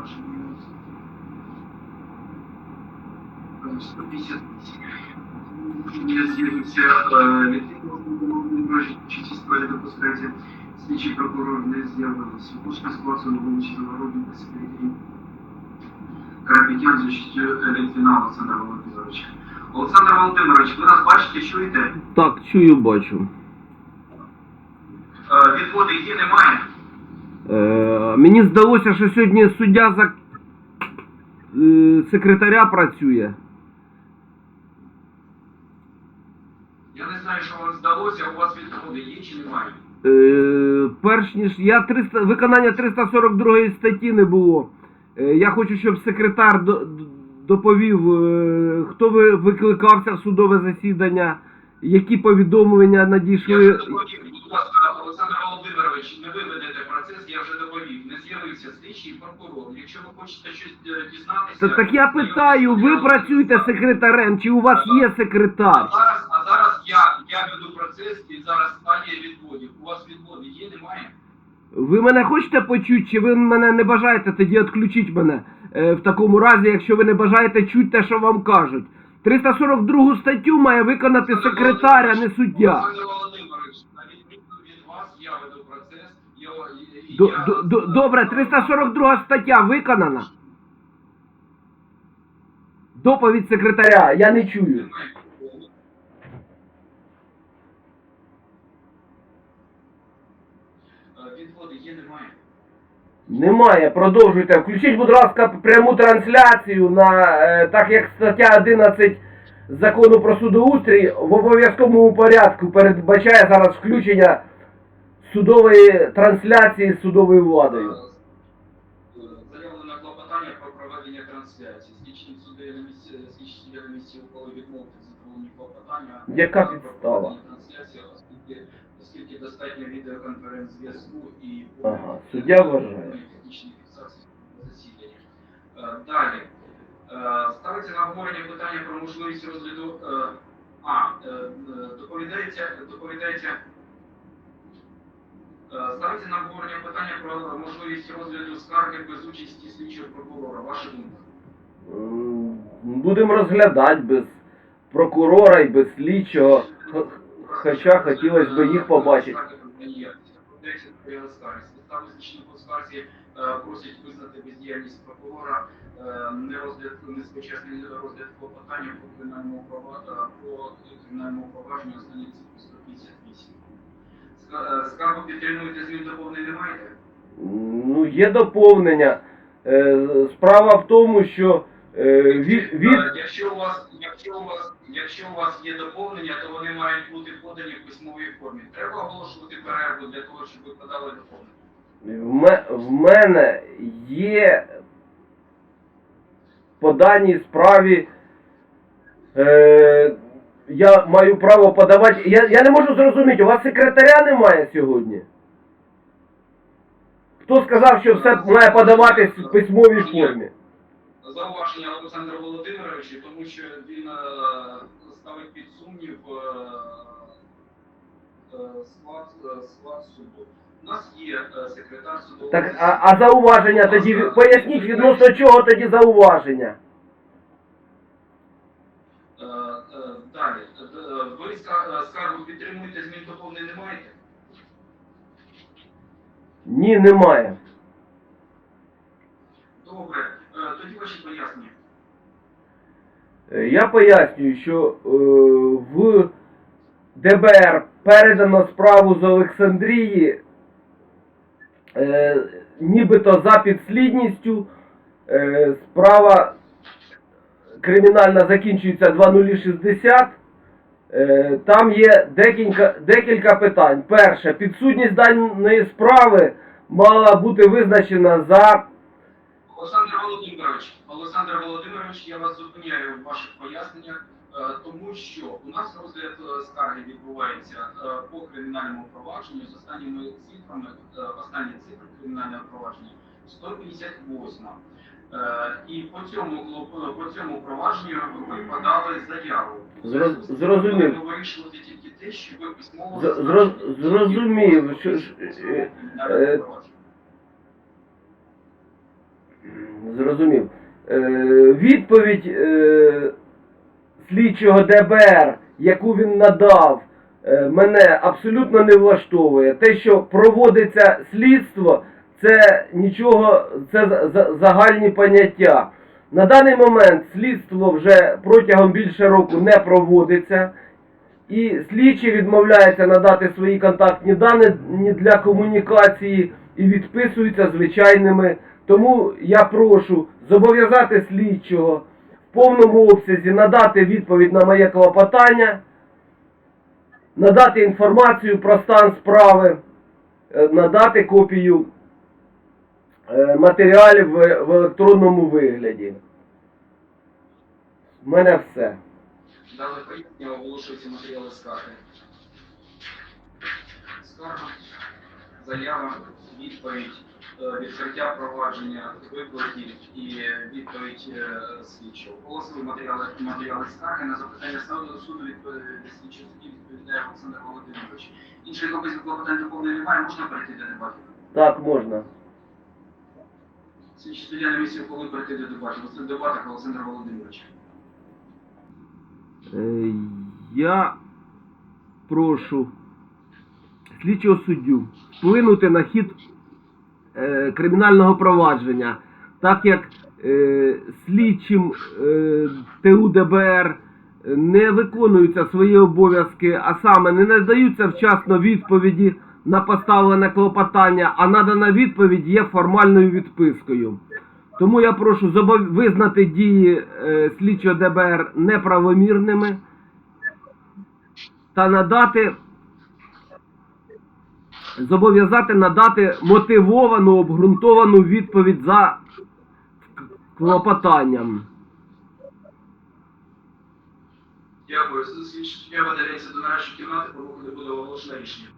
ваш мінус. Е, 158. Я з'явився відповідь чи ці справі допускається слідчий прокурор Загородній та секретарі Карапетян Олександра Володимировича. Олександр Володимирович, ви нас бачите, чуєте? Так, чую, бачу. Е, Відводи є, немає? Мені здалося, що сьогодні суддя за е, секретаря працює. Я не знаю, що вам здалося, у вас відходи є чи немає? Е, перш ніж я 300, виконання 342 статті не було. Е, я хочу, щоб секретар до- доповів, е, хто ви викликався в судове засідання, які повідомлення надійшли. доповів, будь ласка, Олександр Володимирович, не ви ведете процес, я вже доповів. Не з'явився слідчий і прокурор. Якщо ви хочете щось е, дізнатися... Та, так я питаю, ви працюєте секретарем, чи у вас є А секретар? зараз, а зараз я, я веду процес і зараз стадія відводів. У вас відводи є, немає? Ви мене хочете почути, чи ви мене не бажаєте, тоді відключіть мене. Е, в такому разі, якщо ви не бажаєте чути те, що вам кажуть. 342 статтю має виконати секретар, а не суддя. Добре, 342 стаття виконана. Доповідь секретаря, я не чую. Відводи є, немає? Немає, продовжуйте. Включіть, будь ласка, пряму трансляцію на е, так як стаття 11 закону про судоустрій в обов'язковому порядку передбачає зараз включення судової трансляції з судовою владою. Заявлено клопотання про проведення трансляції. Слідчим судді на місці, слідчі на місці ухвали відмовити в задоволенні клопотання. Яка підстава? трансляції, оскільки, оскільки достатньо відеоконференц-зв'язку і Ага, суддя вважає. фіксації засідання. Е, Далі. Е, Ставиться на обговорення питання про можливість розгляду. е, А, доповідається, доповідається Ставиться на обговорення питання про можливість розгляду скарги без участі слідчого прокурора. Ваша думка? Будемо розглядати без прокурора і без слідчого. Хоча хотілося б їх побачити. Підстави слідчого по скарзі е, просять визнати бездіяльність прокурора, е, не розгляд, неспочасний розгляд клопотання про кримінальному е, кримінальному провадженню останній 158. Е, Скаргу підтримуєте змін доповнень не маєте? Ну, є доповнення. Е, Справа в тому, що е, від, від... Якщо у вас, якщо у вас, якщо у вас є доповнення, то вони мають бути подані в письмовій формі. Треба оголошувати перерву для того, щоб ви подали доповнення. В в мене є по даній справі. Е, я маю право подавати. Я, я не можу зрозуміти, у вас секретаря немає сьогодні? Хто сказав, що все має подаватись в письмовій формі? Зауваження Олександра Володимировича, тому що він е, ставить під сумнів е, е, склад, склад суду. У нас є е, секретар судового Так, а, а зауваження тоді поясніть відносно чого тоді зауваження? Підтримуєте, змін доповнень не маєте? Ні, немає. Добре. Е, Тоді ваші пояснення. Е, Я пояснюю, що е, в ДБР передано справу з Олександрії, е, нібито за підслідністю. Е, справа кримінальна закінчується 2060. Е, там є декілька, декілька питань. Перше, підсудність даної справи мала бути визначена за Олександр Володимирович, Олександр Володимирович, я вас зупиняю в ваших поясненнях, е, тому що у нас розгляд е, скарги відбувається по кримінальному провадженню з останніми цифрами, останні цифри кримінального провадження 158. Е, І по цьому по цьому провадженню ви подали заяву. Зро- зрозумів. Ми будемо вирішувати тільки те, що ви письмово З- зрозумів, що е, е, провадження. зрозумів. Е, відповідь е, слідчого ДБР, яку він надав, е, мене абсолютно не влаштовує. Те, що проводиться слідство, це нічого, це за- за- загальні поняття. На даний момент слідство вже протягом більше року не проводиться. І слідчі відмовляються надати свої контактні дані для комунікації і відписуються звичайними. Тому я прошу зобов'язати слідчого в повному обсязі надати відповідь на моє клопотання, надати інформацію про стан справи, е, надати копію матеріалів в, електронному вигляді. У мене все. Дали пояснення, оголошуються матеріали скарги. Скарга, заява, відповідь, е, відкриття провадження, виклики і відповідь е, слідчого. Оголосили матеріали, матеріали скарги на запитання суду, суду відповідає слідчого судді відповідає Олександр Володимирович. Іншої доказів клопотань доповнення немає, можна перейти до дебатів. Так, можна. Слідчі суддя на місці коли перейти до дебатів. Це в дебатах Олександр Володимирович. Е, Я прошу слідчого суддю вплинути на хід е, кримінального провадження, так як е, слідчим е, ТУ ДБР не виконуються свої обов'язки, а саме не надаються вчасно відповіді на поставлене клопотання, а надана відповідь є формальною відпискою. Тому я прошу визнати дії е, слідчого ДБР неправомірними та надати зобов'язати надати мотивовану, обґрунтовану відповідь за клопотанням. Дякую. Слідчі суддя видаляється до нарешті кімнати, про виходи буде оголошено рішення.